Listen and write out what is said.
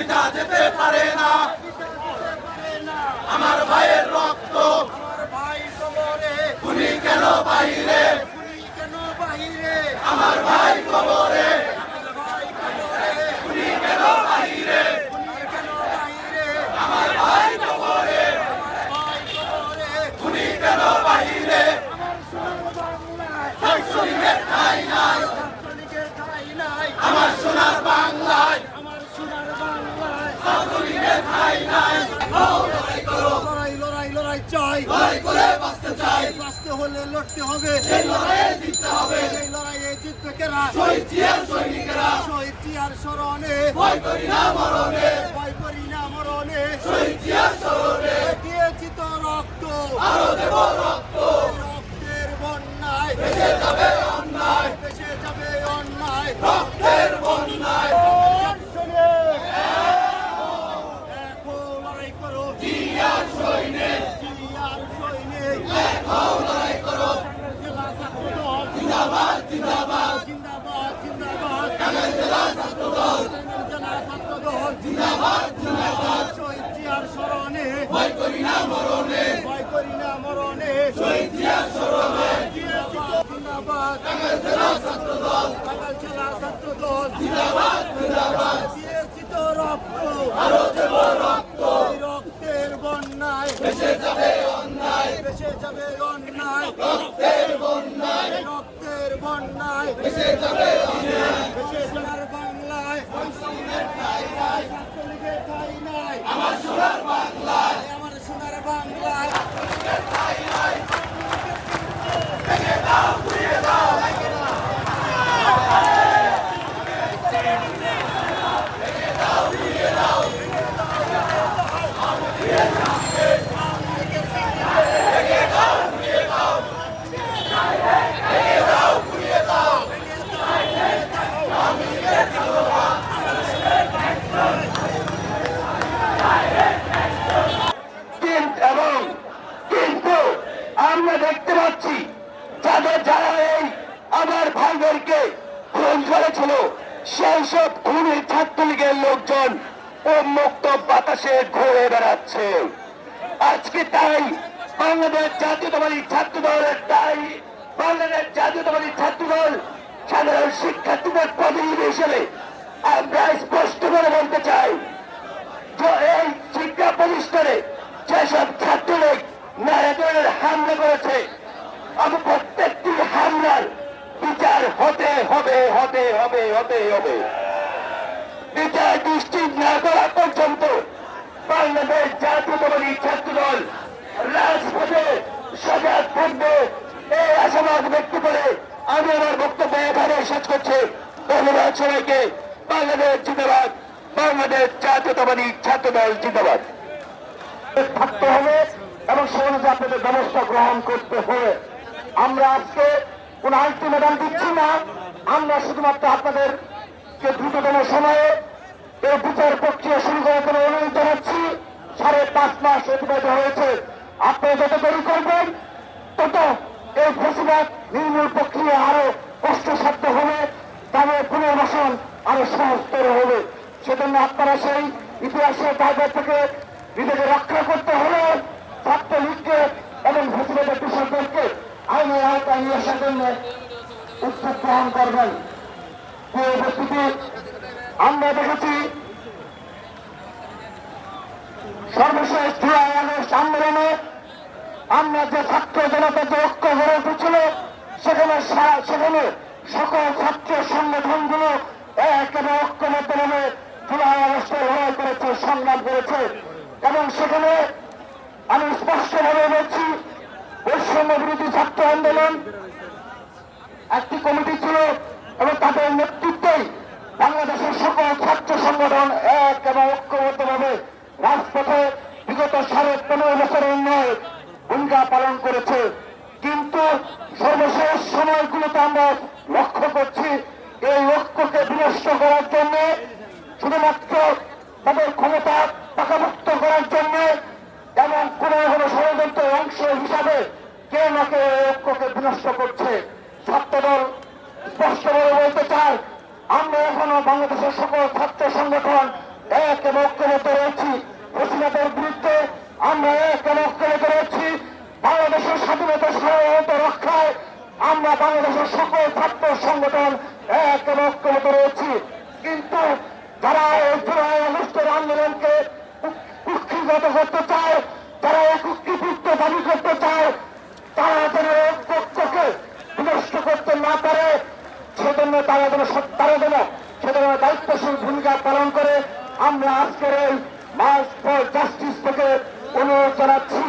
পিতা যেতে পারে না। আমার ভাইয়ের রক্ত আমার ভাই কবরে খুনি কেন বাইরে খুনি কেন বাহিরে আমার ভাই কবরে আমার ভাই কবরে খুনি কেন বাইরে খুনি কেন বাহিরে আমার ভাই কবরে আমার ভাই কবরে খুনি কেন বাইরে শৈশবের ঠাই নাই ছাত্রলীগের ঠাই নাই আমার সোনার বাংলায় আমার সোনার বাংলায় ছাত্রলীগের ঠাই নাই লড়াই লড়াই লড়াই চাই লড়াই করে বাঁচতে চাই হলে লড়তে হবে। এই লড়াইয়ে জিততে হবে। এই লড়াইয়ে জিতবে কেরা শহীদ জিয়ার সৈনিকেরা। শহীদ জিয়ার স্মরণে। ভয় করি না মরণে। ভয় করি না মরণে। শহীদ জিয়ার স্মরণে দিয়েছি তো রক্ত আরও দেব রক্ত রক্তের বন্যায় ভেসে যাবে অন্যায় ভেসে যাবে অন্যায় রক্তের বন্যায় দেখো লড়াই করো জিয়ার সৈনিক জিয়ার সৈনিক দেখাও লড়াই করো জেলা ছাত্র দল জিন্দাবাদ জিন্দাবাদ জিন্দাবাদ জিন্দাবাদ টাঙ্গাইল জেলা ছাত্র দল জেলা ছাত্র দল জিন্দাবাদ জিন্দাবাদ শহীদ জিয়ার স্মরণে ভয় করি না মরণে ভয় করি না মরণে শহীদ জিয়ার স্মরণে জিন্দাবাদ জিন্দাবাদ টাঙ্গাইল জেলা ছাত্র দল টাঙ্গাইল জেলা ছাত্র দল জিন্দাবাদ জিন্দাবাদ দিয়েছি তো রক্ত আরও দেব রক্ত এই রক্তের বন্যায়। রক্তের বন্যায়। বন্যায় ভেসে যাবে অন্যায় ভেসে সোনার বাংলায় ছাত্রলীগের ঠাই নাই আমার সোনার বাংলায় আমার সোনার বাংলায় কিন্তু এবং কিন্তু আমরা দেখতে পাচ্ছি যাদের যারা এই আমার খুন করেছিল। সেই সব খুনি ছাত্রলীগের লোকজন উন্মুক্ত বাতাসে ঘুরে বেড়াচ্ছে। আজকে তাই বাংলাদেশ জাতীয়তাবাদী ছাত্র দলের তাই বাংলাদেশ জাতীয়তাবাদী ছাত্র দল সাধারণ শিক্ষার্থীদের প্রতিনিধি হিসেবে আমরা স্পষ্ট করে বলতে চাই এই শিক্ষা প্রতিষ্ঠানে যেসব ছাত্রলীগ ধরনের হামলা করেছে, আমি প্রত্যেকটি হামলার বিচার হতে হবে হতে হবে হতে হবে। বিচার নিশ্চিত না করা পর্যন্ত বাংলাদেশ জাতীয়তাবাদী ছাত্রদল রাজপথে সজাগ থাকবে। এই আশাবাদ ব্যক্ত করে আমি আমার বক্তব্য এখানে শেষ করছি। ধন্যবাদ সবাইকে। বাংলাদেশ জিন্দাবাদ। বাংলাদেশ জাতীয়তাবাদী ছাত্রদল জিন্দাবাদ। থাকতে হবে এবং সে আপনাদের ব্যবস্থা গ্রহণ করতে হবে। আমরা আজকে কোন আলটিমেটাম দিচ্ছি না। আমরা শুধুমাত্র আপনাদের যে দ্রুততম সময়ে এই বিচার প্রক্রিয়া শুরু করার জন্য অনুরোধ জানাচ্ছি। সাড়ে পাঁচ মাস অতিবাহিত হয়েছে। আপনারা যত দেরি করবেন, তত এই ফসিবাদ নির্মূল প্রক্রিয়া আরও কষ্টসাধ্য হবে। তবে পুনর্বাসন আরও সহজতর হবে। সেজন্য আপনারা সেই ইতিহাসের দায়িত্ব থেকে নিজেকে রক্ষা করতে হলে আসার জন্য উদ্যোগ গ্রহণ করবেন উপস্থিতি আমরা দেখেছি সর্বশেষ জুলাই আন্দোলনে আমরা যে ছাত্র জনতা যে ঐক্য গড়ে উঠেছিল সেখানে সেখানে সকল ছাত্র সংগঠনগুলো এক এবং ঐক্যবদ্ধভাবে জুলাই আগস্টে লড়াই করেছে সংগ্রাম করেছে এবং সেখানে আমি স্পষ্টভাবে বলছি বৈষম্য ছাত্র আন্দোলন একটি কমিটি ছিল এবং তাদের নেতৃত্বেই বাংলাদেশের সকল ছাত্র সংগঠন এক এবং ঐক্যবদ্ধভাবে রাজপথে বিগত সাড়ে পনেরো বছরের নয় ভূমিকা পালন করেছে। কিন্তু সর্বশেষ সময়গুলোতে আমরা লক্ষ্য করছি, এই লক্ষ্যকে বিনষ্ট করার জন্য শুধুমাত্র তাদের ক্ষমতা পাকাভুক্ত করার জন্য এবং কোন কোনো ষড়যন্ত্রের অংশ হিসাবে কেউ না কেউ এই বিনষ্ট করছে। ছাত্রদল স্পষ্টভাবে বলতে চাই আমরা এখনও বাংলাদেশের সকল ছাত্র সংগঠন এক এবং ঐক্যবদ্ধ রয়েছি। ফসিলাদের বিরুদ্ধে আমরা এক এবং ঐক্যবদ্ধ রয়েছি। বাংলাদেশের স্বাধীনতা সার্বভৌমত্ব রক্ষায় আমরা বাংলাদেশের সকল ছাত্র সংগঠন এক এবং ঐক্যবদ্ধ রয়েছি। কিন্তু যারা এই জুলাই আগস্টের আন্দোলনকে কুক্ষিগত করতে চায় যারা এই কুক্ষিপুত্র দাবি করতে চায় তারা যেন এই পক্ষকে বিনষ্ট করতে না পারে সেজন্য তারা যেন তারা যেন সেজন্য দায়িত্বশীল ভূমিকা পালন করে। আমরা আজকের এই মার্চ ফর জাস্টিস থেকে অনুরোধ জানাচ্ছি।